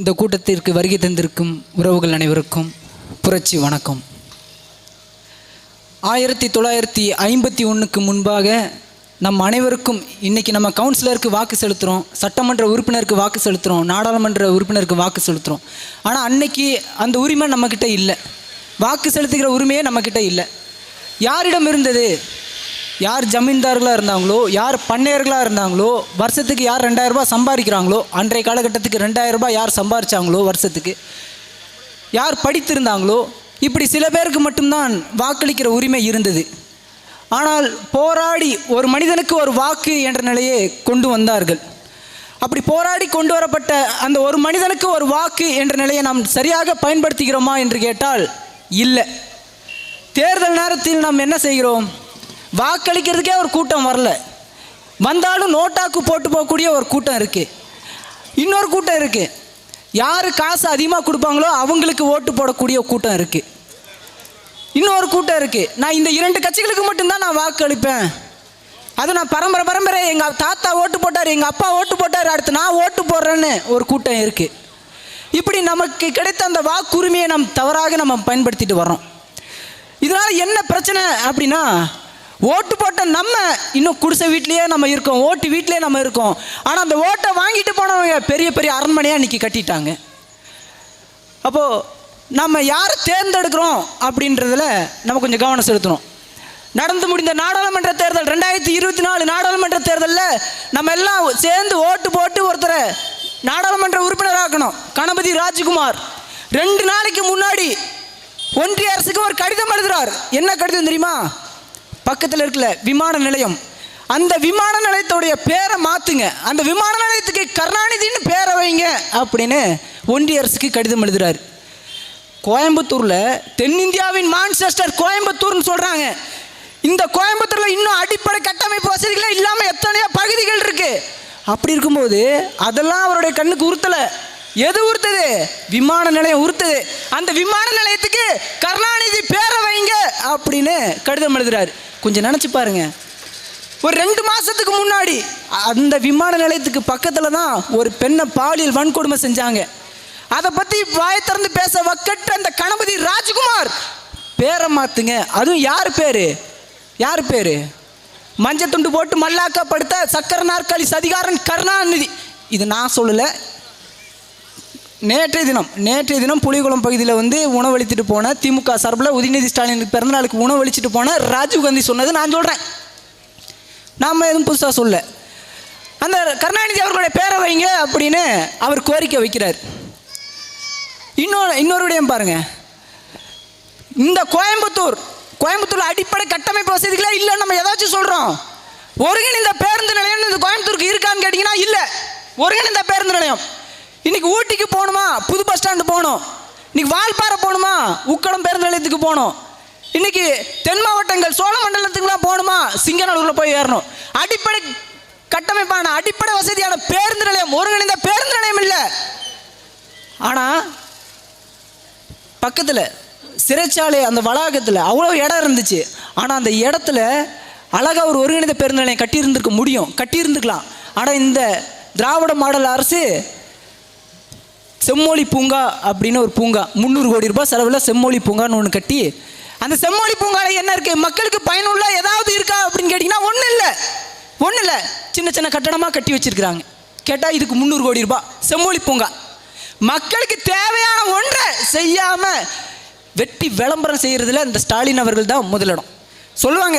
இந்த கூட்டத்திற்கு வருகை தந்திருக்கும் உறவுகள் அனைவருக்கும் புரட்சி வணக்கம். ஆயிரத்தி தொள்ளாயிரத்தி ஐம்பத்தி ஒன்றுக்கு முன்பாக நம் அனைவருக்கும் இன்றைக்கி நம்ம கவுன்சிலருக்கு வாக்கு செலுத்துகிறோம் சட்டமன்ற உறுப்பினருக்கு வாக்கு செலுத்துகிறோம் நாடாளுமன்ற உறுப்பினருக்கு வாக்கு செலுத்துகிறோம் ஆனால் அன்னைக்கு அந்த உரிமை நம்மக்கிட்ட இல்லை. வாக்கு செலுத்துகிற உரிமையே நம்மக்கிட்ட இல்லை. யாரிடம் இருந்தது? யார் ஜமீன்தார்களாக இருந்தாங்களோ யார் பண்ணையர்களாக இருந்தாங்களோ வருஷத்துக்கு யார் ரெண்டாயிரரூபா சம்பாதிக்கிறாங்களோ அன்றைய காலகட்டத்துக்கு ரெண்டாயிரம் ரூபாய் யார் சம்பாதிச்சாங்களோ வருஷத்துக்கு யார் படித்திருந்தாங்களோ இப்படி சில பேருக்கு மட்டும்தான் வாக்களிக்கிற உரிமை இருந்தது. ஆனால் போராடி ஒரு மனிதனுக்கு ஒரு வாக்கு என்ற நிலையை கொண்டு வந்தார்கள். அப்படி போராடி கொண்டு வரப்பட்ட அந்த ஒரு மனிதனுக்கு ஒரு வாக்கு என்ற நிலையை நாம் சரியாக பயன்படுத்துகிறோமா என்று கேட்டால் இல்லை. தேர்தல் நேரத்தில் நாம் என்ன செய்கிறோம்? வாக்களிக்கிறதுக்கே ஒரு கூட்டம் வரல. வந்தாலும் நோட்டாக்கு போட்டு போகக்கூடிய ஒரு கூட்டம் இருக்குது இன்னொரு கூட்டம் இருக்குது யார் காசு அதிகமாக கொடுப்பாங்களோ அவங்களுக்கு ஓட்டு போடக்கூடிய கூட்டம் இருக்குது இன்னொரு கூட்டம் இருக்குது நான் இந்த இரண்டு கட்சிகளுக்கு மட்டும்தான் நான் வாக்களிப்பேன். அது நான் பரம்பரை பரம்பரை. எங்கள் தாத்தா ஓட்டு போட்டார் எங்கள் அப்பா ஓட்டு போட்டார் அடுத்து நான் ஓட்டு போடுறேன்னு ஒரு கூட்டம் இருக்குது இப்படி நமக்கு கிடைத்த அந்த வாக்குரிமையை நம் தவறாக நம்ம பயன்படுத்திட்டு வரோம் இதனால் என்ன பிரச்சனை அப்படின்னா ஓட்டு போட்ட நம்ம இன்னும் குடிசை வீட்லேயே நம்ம இருக்கோம் ஓட்டு வீட்டிலே நம்ம இருக்கோம். ஆனால் அந்த ஓட்டை வாங்கிட்டு போனவங்க பெரிய பெரிய அரண்மனையாக இன்றைக்கி கட்டிட்டாங்க. அப்போது நம்ம யாரை தேர்ந்தெடுக்கிறோம் அப்படின்றதுல நம்ம கொஞ்சம் கவனம் செலுத்தணும். நடந்து முடிந்த நாடாளுமன்ற தேர்தல் ரெண்டாயிரத்தி இருபத்தி நாலு நாடாளுமன்ற தேர்தலில் நம்ம எல்லாம் சேர்ந்து ஓட்டு போட்டு ஒருத்தரை நாடாளுமன்ற உறுப்பினராக்கணும் கணபதி ராஜ்குமார். ரெண்டு நாளைக்கு முன்னாடி ஒன்றிய அரசுக்கு ஒரு கடிதம் எழுதுறார். என்ன கடிதம் தெரியுமா? பக்கத்தில் இருக்கல விமான நிலையம். அந்த விமான நிலையத்துடைய பேரை மாற்றுங்க அந்த விமான நிலையத்துக்கு கருணாநிதின்னு பேரை வைங்க அப்படின்னு ஒன்றிய அரசுக்கு கடிதம் எழுதுறாரு. கோயம்புத்தூரில் தென்னிந்தியாவின் மான்செஸ்டர் கோயம்புத்தூர்னு சொல்கிறாங்க இந்த கோயம்புத்தூரில் இன்னும் அடிப்படை கட்டமைப்பு வசதிகளே இல்லாமல் எத்தனையோ பகுதிகள் இருக்குது அப்படி இருக்கும்போது அதெல்லாம் அவருடைய கண்ணுக்கு உறுத்தலை. எது உறுத்தது? விமான நிலையம் உறுத்தது. அந்த விமான நிலையத்துக்கு கருணாநிதி பேரை வைங்க அப்படின்னு கடிதம் எழுதுறாரு. கொஞ்சம் நினச்சி பாருங்க. ஒரு ரெண்டு மாதத்துக்கு முன்னாடி அந்த விமான நிலையத்துக்கு பக்கத்தில் தான் ஒரு பெண்ணை பாலியல் வன்கொடுமை செஞ்சாங்க. அதை பற்றி வாய் திறந்து பேச வக்கற்ற அந்த கணபதி ராஜ்குமார். பேரை மாத்துங்க. அதுவும் யார் பேர்? யார் பேர்? மஞ்சள் துண்டு போட்டு மல்லாக்கா படுத்த சக்கர நாற்காலி சதிகாரன் கருணாநிதி. இது நான் சொல்லலை. நேற்றைய தினம் நேற்றைய தினம் புலிகுளம் பகுதியில் வந்து உணவளித்துட்டு போன திமுக சார்பில் உதயநிதி ஸ்டாலினுக்கு பிறந்தநாளுக்கு உணவளிச்சுட்டு போன ராஜீவ்காந்தி சொன்னது நான் சொல்கிறேன் நாம் எதுவும் புதுசாக சொல்ல அந்த கருணாநிதி அவர்களுடைய பேரை வைங்க அப்படின்னு அவர் கோரிக்கை வைக்கிறார். இன்னொரு இன்னொரு விடயம் இந்த கோயம்புத்தூர் கோயம்புத்தூர் அடிப்படை கட்டமைப்பு வசதிகளே இல்லைன்னு நம்ம ஏதாச்சும் சொல்கிறோம் ஒருங்கிணைந்த பேருந்து நிலையம் இந்த கோயம்புத்தூருக்கு இருக்கான்னு கேட்டிங்கன்னா இல்லை. ஒருங்கிணைந்த பேருந்து நிலையம். இன்னைக்கு ஊட்டிக்கு போகணுமா? புது பஸ் ஸ்டாண்டு போகணும். இன்னைக்கு வால்பாறை போகணுமா? உக்கடம் பேருந்து நிலையத்துக்கு போகணும். இன்னைக்கு தென் மாவட்டங்கள் சோழ மண்டலத்துக்குலாம் போகணுமா? சிங்கநல்லூரில் போய் ஏறணும். அடிப்படை கட்டமைப்பான அடிப்படை வசதியான பேருந்து நிலையம் ஒருங்கிணைந்த பேருந்து நிலையம் இல்லை. ஆனால் பக்கத்தில் சிறைச்சாலை அந்த வளாகத்தில் அவ்வளோ இடம் இருந்துச்சு. ஆனால் அந்த இடத்துல அழகாக ஒரு ஒருங்கிணைந்த பேருந்து நிலையம் கட்டியிருந்திருக்க முடியும். கட்டியிருந்துக்கலாம் ஆனால் இந்த திராவிட மாடல் அரசு செம்மொழி பூங்கா அப்படின்னு ஒரு பூங்கா. முந்நூறு கோடி ரூபாய் செலவில் செம்மொழி பூங்கான்னு ஒன்று கட்டி அந்த செம்மொழி பூங்காவில் என்ன இருக்குது மக்களுக்கு பயனுள்ள ஏதாவது இருக்கா அப்படின்னு கேட்டிங்கன்னா ஒன்றும் இல்லை. ஒன்றும் இல்லை. சின்ன சின்ன கட்டடமாக கட்டி வச்சிருக்கிறாங்க. கேட்டால் இதுக்கு முந்நூறு கோடி ரூபாய். செம்மொழி பூங்கா. மக்களுக்கு தேவையான ஒன்றை செய்யாமல் வெட்டி விளம்பரம் செய்கிறதுல இந்த ஸ்டாலின் அவர்கள் தான் முதலிடம். சொல்லுவாங்க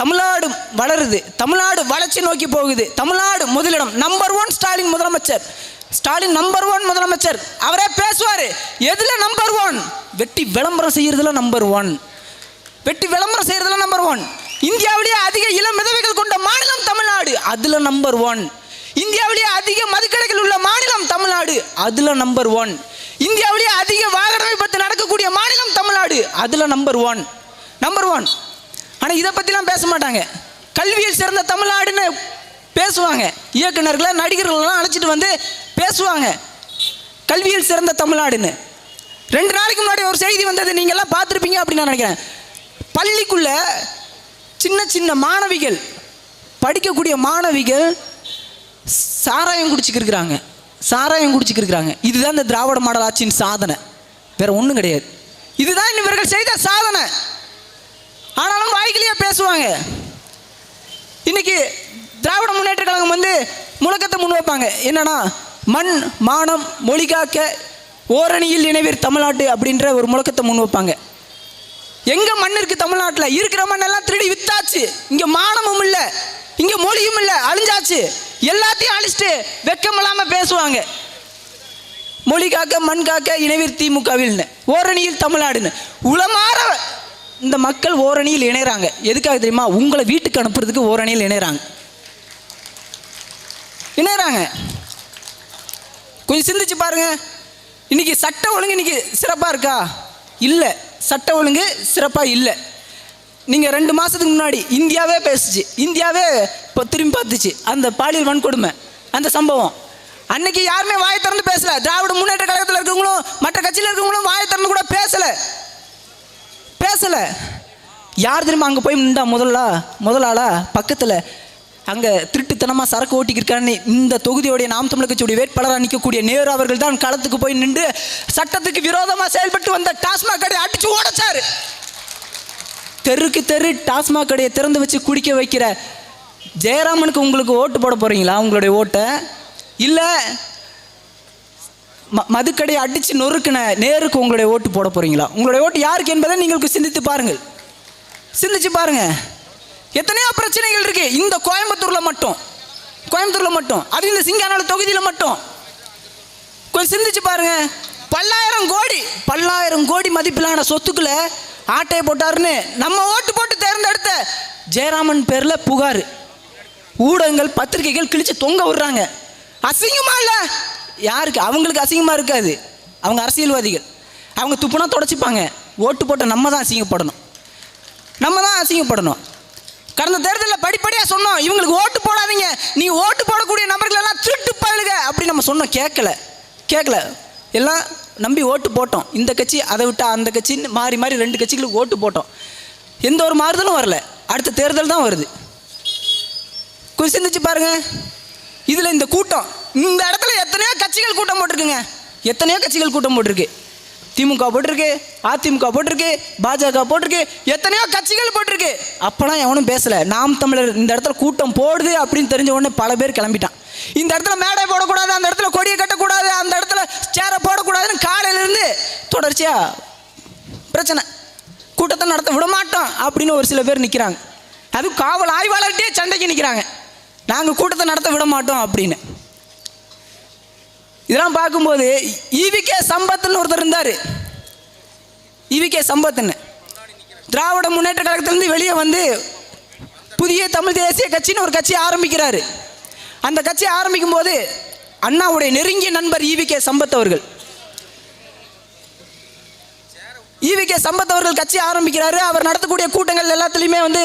தமிழ்நாடு வளருது தமிழ்நாடு வளர்ச்சி நோக்கி போகுது தமிழ்நாடு முதலிடம் நம்பர் ஒன் ஸ்டாலின் முதலமைச்சர். ஸ்டாலின் நம்பர் ஒன் முதலமைச்சர். அவரே பேசுவார். எதில் நம்பர் ஒன் வெட்டி விளம்பரம் செய்கிறதுல நம்பர் ஒன் வெட்டி விளம்பரம் செய்கிறதுல நம்பர் ஒன் இந்தியாவிலேயே அதிக இளம் விதவைகள் கொண்ட மாநிலம் தமிழ்நாடு. அதில் நம்பர் ஒன் இந்தியாவிலேயே அதிக மதுக்கடைகள் உள்ள மாநிலம் தமிழ்நாடு. அதில் நம்பர் ஒன் இந்தியாவிலேயே அதிக வாகன விபத்து நடக்கக்கூடிய மாநிலம் தமிழ்நாடு. அதில் நம்பர் ஒன் நம்பர் ஒன் ஆனால் இதை பற்றிலாம் பேச மாட்டாங்க. கல்வியில் சிறந்த தமிழ்நாடுன்னு பேசுவாங்க. இயக்குனர்களை நடிகர்கள்லாம் அழைச்சிட்டு வந்து பேசுவாங்க. கல்வியில் சிறந்த தமிழ்நாடுன்னு. ரெண்டு நாளைக்கு முன்னாடி ஒரு செய்தி வந்தது நீங்கள்லாம் பார்த்துருப்பீங்க அப்படின்னு நான் நினைக்கிறேன். பள்ளிக்குள்ள சின்ன சின்ன மாணவிகள் படிக்கக்கூடிய மாணவிகள் சாராயம் குடிச்சிக்கிருக்கிறாங்க. சாராயம் குடிச்சிக்கிருக்கிறாங்க. இதுதான் இந்த திராவிட மாடல் ஆட்சியின் சாதனை. வேற ஒன்றும் கிடையாது. இதுதான் இவர்கள் செய்த சாதனை. ஆனாலும் வாய்க்கிலேயே பேசுவாங்க. முன்னேற்ற கழகம் வந்து முழக்கத்தை முன் வைப்பாங்க. என்னன்னா மண் மானம் மொழி காக்க ஓரணியில் இணைவீர் தமிழ்நாட்டு அப்படின்ற ஒரு முழக்கத்தை முன் வைப்பாங்க. எங்க மண் இருக்கு தமிழ்நாட்டில்? இருக்கிற மண்ணெல்லாம் திருடி வித்தாச்சு. இங்க மானமும் இல்லை. இங்க மொழியும் இல்லை. அழிஞ்சாச்சு. எல்லாத்தையும் அழிச்சிட்டு வெக்கமில்லாமல் பேசுவாங்க. மொழி காக்க மண் காக்க இணைவீர் திமுகவில்னு. ஓரணியில் தமிழ்நாடுன்னு. உளமாற இந்த மக்கள் ஓரணியில் இணைகிறாங்க எதுக்காக தெரியுமா? உங்களை வீட்டுக்கு அனுப்புறதுக்கு ஓரணியில் இணையறாங்க இணையறாங்க கொஞ்சம் சிந்திச்சு பாருங்க. இன்னைக்கு சட்ட ஒழுங்கு இன்னைக்கு சிறப்பாக இருக்கா? இல்லை. சட்ட ஒழுங்கு சிறப்பாக இல்லை. நீங்கள் ரெண்டு மாதத்துக்கு முன்னாடி இந்தியாவே பேசுச்சு. இந்தியாவே இப்போ திரும்பி பார்த்துச்சு. அந்த பாலியல் வன்கொடுமை அந்த சம்பவம். அன்னைக்கு யாருமே வாய திறந்து பேசல. திராவிட முன்னேற்ற கழகத்தில் இருக்கவங்களும் மற்ற கட்சியில் இருக்கவங்களும் வாய திறந்து கூட பேசல. பேசல. யார் தெரியுமா அங்கே போய் நின்றா முதலா முதலாளா? பக்கத்தில் அங்கே திருட்டுத்தனமாக சரக்கு ஓட்டிக்கிருக்கான்னு இந்த தொகுதியோடைய நாம் தமிழர் கட்சியுடைய வேட்பாளராக நிற்கக்கூடிய நேரு அவர்கள் தான் களத்துக்கு போய் நின்று சட்டத்துக்கு விரோதமாக செயல்பட்டு வந்த டாஸ்மாக் கடையை அடிச்சு ஓடச்சார். தெருக்கு தெரு டாஸ்மாக் கடையை திறந்து வச்சு குடிக்க வைக்கிற ஜெயராமனுக்கு உங்களுக்கு ஓட்டு போட போகிறீங்களா உங்களுடைய ஓட்டை? இல்லை ம மதுக்கடையை அடித்து நொறுக்கின நேருக்கு உங்களுடைய ஓட்டு போட போகிறீங்களா உங்களுடைய ஓட்டு யாருக்கு என்பதை நீங்கள் சிந்தித்து பாருங்கள். சிந்திச்சு பாருங்கள் எத்தனையோ பிரச்சனைகள் இருக்கு. இந்த கோயம்புத்தூர்ல மட்டும். கோயம்புத்தூர்ல மட்டும். அது இந்த சிங்கானால தொகுதியில் மட்டும். கொஞ்சம் சிந்திச்சு பாருங்க. பல்லாயிரம் கோடி பல்லாயிரம் கோடி மதிப்பிலான சொத்துக்களை ஆட்டையை போட்டாருன்னு நம்ம ஓட்டு போட்டு தேர்ந்தெடுத்த ஜெயராமன் பேரில் புகார். ஊடகங்கள் பத்திரிகைகள் கிழிச்சு தொங்க விடுறாங்க. அசிங்கமா இல்லை? யாருக்கு? அவங்களுக்கு அசிங்கமாக இருக்காது. அவங்க அரசியல்வாதிகள். அவங்க துப்புனா தொடச்சிப்பாங்க. ஓட்டு போட்ட நம்ம தான் அசிங்கப்படணும். நம்ம தான் அசிங்கப்படணும். கடந்த தேர்தலில் படிப்படியாக சொன்னோம் இவங்களுக்கு ஓட்டு போடாதீங்க நீ ஓட்டு போடக்கூடிய நபர்களெல்லாம் திருட்டு பயலுக அப்படி நம்ம சொன்னோம் கேட்கல. கேட்கல. எல்லாம் நம்பி ஓட்டு போட்டோம். இந்த கட்சி அதை விட்டா அந்த கட்சின்னு மாறி மாறி ரெண்டு கட்சிகளுக்கு ஓட்டு போட்டோம். எந்த ஒரு மாறுதலும் வரல. அடுத்த தேர்தல் தான் வருது. கொஞ்சம் சிந்திச்சு பாருங்க. இதில் இந்த கூட்டம் இந்த இடத்துல எத்தனையோ கட்சிகள் கூட்டம் போட்டிருக்குங்க. எத்தனையோ கட்சிகள் கூட்டம் போட்டிருக்கு. திமுக போட்டிருக்கு அதிமுக போட்டிருக்கு பாஜக போட்டிருக்கு எத்தனையோ கட்சிகள் போட்டிருக்கு. அப்போலாம் எவனும் பேசலை. நாம் தமிழர் இந்த இடத்துல கூட்டம் போடுது அப்படின்னு தெரிஞ்ச உடனே பல பேர் கிளம்பிட்டான். இந்த இடத்துல மேடை போடக்கூடாது அந்த இடத்துல கொடியை கட்டக்கூடாது அந்த இடத்துல சேரை போடக்கூடாதுன்னு காலையிலேருந்து தொடர்ச்சியாக பிரச்சனை. கூட்டத்தை நடத்த விடமாட்டோம் அப்படின்னு ஒரு சில பேர் நிற்கிறாங்க அதுவும் காவல் ஆய்வாளர்கிட்டே சண்டைக்கு நிற்கிறாங்க நாங்கள் கூட்டத்தை நடத்த விட மாட்டோம் அப்படின்னு. இதெல்லாம் பார்க்கும்போது ஈவிகே சம்பத்துன்னு ஒருத்தர் இருந்தார். ஈவிகே சம்பத்துன்னு. திராவிட முன்னேற்ற கழகத்திலேருந்து வெளியே வந்து புதிய தமிழ் தேசிய கட்சின்னு ஒரு கட்சி ஆரம்பிக்கிறாரு. அந்த கட்சி ஆரம்பிக்கும் போது அண்ணாவுடைய நெருங்கிய நண்பர் ஈவிகே சம்பத் அவர்கள். ஈவிகே சம்பத் அவர்கள் கட்சி ஆரம்பிக்கிறாரு. அவர் நடத்தக்கூடிய கூட்டங்கள் எல்லாத்துலேயுமே வந்து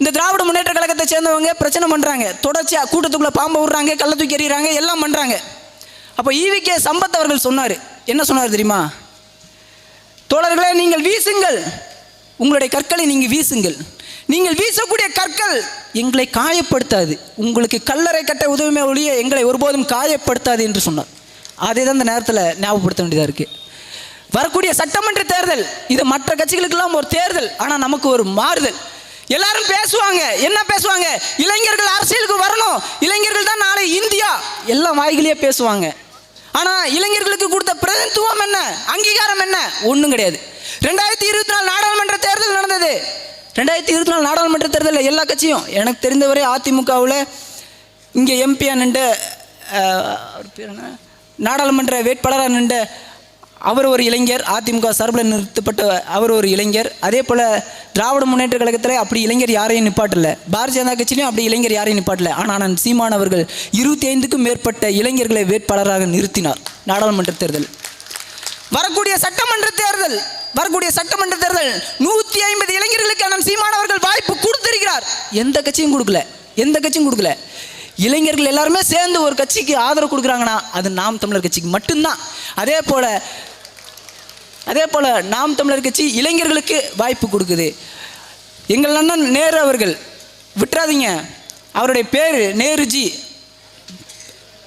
இந்த திராவிட முன்னேற்ற கழகத்தை சேர்ந்தவங்க பிரச்சனை பண்ணுறாங்க தொடர்ச்சியாக கூட்டத்துக்குள்ளே பாம்பை விடுறாங்க கள்ள தூக்கி எறிகிறாங்க எல்லாம் பண்ணுறாங்க அப்போ ஈவிகே சம்பத் அவர்கள் சொன்னார். என்ன சொன்னார் தெரியுமா? தோழர்களே நீங்கள் வீசுங்கள். உங்களுடைய கற்களை நீங்கள் வீசுங்கள். நீங்கள் வீசக்கூடிய கற்கள் எங்களை காயப்படுத்தாது. உங்களுக்கு கல்லறை கட்ட உதவுமே ஒழிய எங்களை ஒருபோதும் காயப்படுத்தாது என்று சொன்னார். அதே தான் இந்த நேரத்தில் ஞாபகப்படுத்த வேண்டியதாக இருக்குது வரக்கூடிய சட்டமன்ற தேர்தல் இது மற்ற கட்சிகளுக்கெல்லாம் ஒரு தேர்தல் ஆனால் நமக்கு ஒரு மாறுதல். எல்லாரும் பேசுவாங்க. என்ன பேசுவாங்க? இளைஞர்கள் அரசியலுக்கு வரணும். இளைஞர்கள் தான் நாளை இந்தியா. எல்லாம் வாய்களையே பேசுவாங்க. ஆனால் இளைஞர்களுக்கு கொடுத்த பிரதிநிதித்துவம் என்ன? அங்கீகாரம் என்ன? ஒன்றும் கிடையாது. ரெண்டாயிரத்தி இருபத்தி நாலு நாடாளுமன்ற தேர்தல் நடந்தது. ரெண்டாயிரத்தி இருபத்தி நாலு நாடாளுமன்ற தேர்தலில் எல்லா கட்சியும் எனக்கு தெரிந்தவரை அதிமுகவில் இங்கே எம்பியா நின்ற பேர் என்ன? நாடாளுமன்ற வேட்பாளராக நின்ற அவர் ஒரு இளைஞர் அதிமுக சார்பில் நிறுத்தப்பட்ட அவர் ஒரு இளைஞர். அதே போல் திராவிட முன்னேற்ற கழகத்தில் அப்படி இளைஞர் யாரையும் நிப்பாட்டல. பாரதிய ஜனதா கட்சியிலையும் அப்படி இளைஞர் யாரையும் நிப்பாட்டல. ஆனால் நான் சீமான் அவர்கள் இருபத்தி ஐந்துக்கும் மேற்பட்ட இளைஞர்களை வேட்பாளராக நிறுத்தினார் நாடாளுமன்ற தேர்தல் வரக்கூடிய சட்டமன்ற தேர்தல் வரக்கூடிய சட்டமன்ற தேர்தல் நூற்றி ஐம்பது இளைஞர்களுக்கு அண்ணன் சீமான் அவர்கள் வாய்ப்பு கொடுத்திருக்கிறார். எந்த கட்சியும் கொடுக்கல. எந்த கட்சியும் கொடுக்கல. இளைஞர்கள் எல்லாருமே சேர்ந்து ஒரு கட்சிக்கு ஆதரவு கொடுக்குறாங்கன்னா அது நாம் தமிழர் கட்சிக்கு மட்டும்தான். அதே போல் அதே போல் நாம் தமிழர் கட்சி இளைஞர்களுக்கு வாய்ப்பு கொடுக்குது. எங்கள் அண்ணன் நேரு அவர்கள் விட்டுறாதீங்க. அவருடைய பேர் நேருஜி.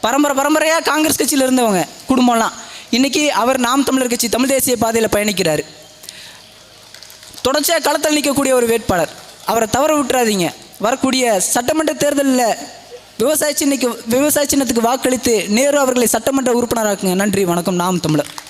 பரம்பரை பரம்பரையாக காங்கிரஸ் கட்சியில் இருந்தவங்க குடும்பம்லாம். இன்னைக்கு அவர் நாம் தமிழர் கட்சி தமிழ் தேசிய பாதையில் பயணிக்கிறார். தொடர்ச்சியாக களத்தில் நிற்கக்கூடிய ஒரு வேட்பாளர். அவரை தவற விட்டுறாதீங்க. வரக்கூடிய சட்டமன்ற தேர்தலில் விவசாய சின்னைக்கு விவசாய சின்னத்துக்கு வாக்களித்து நேரு அவர்களை சட்டமன்ற உறுப்பினராக்குங்க. நன்றி வணக்கம். நாம் தமிழர்.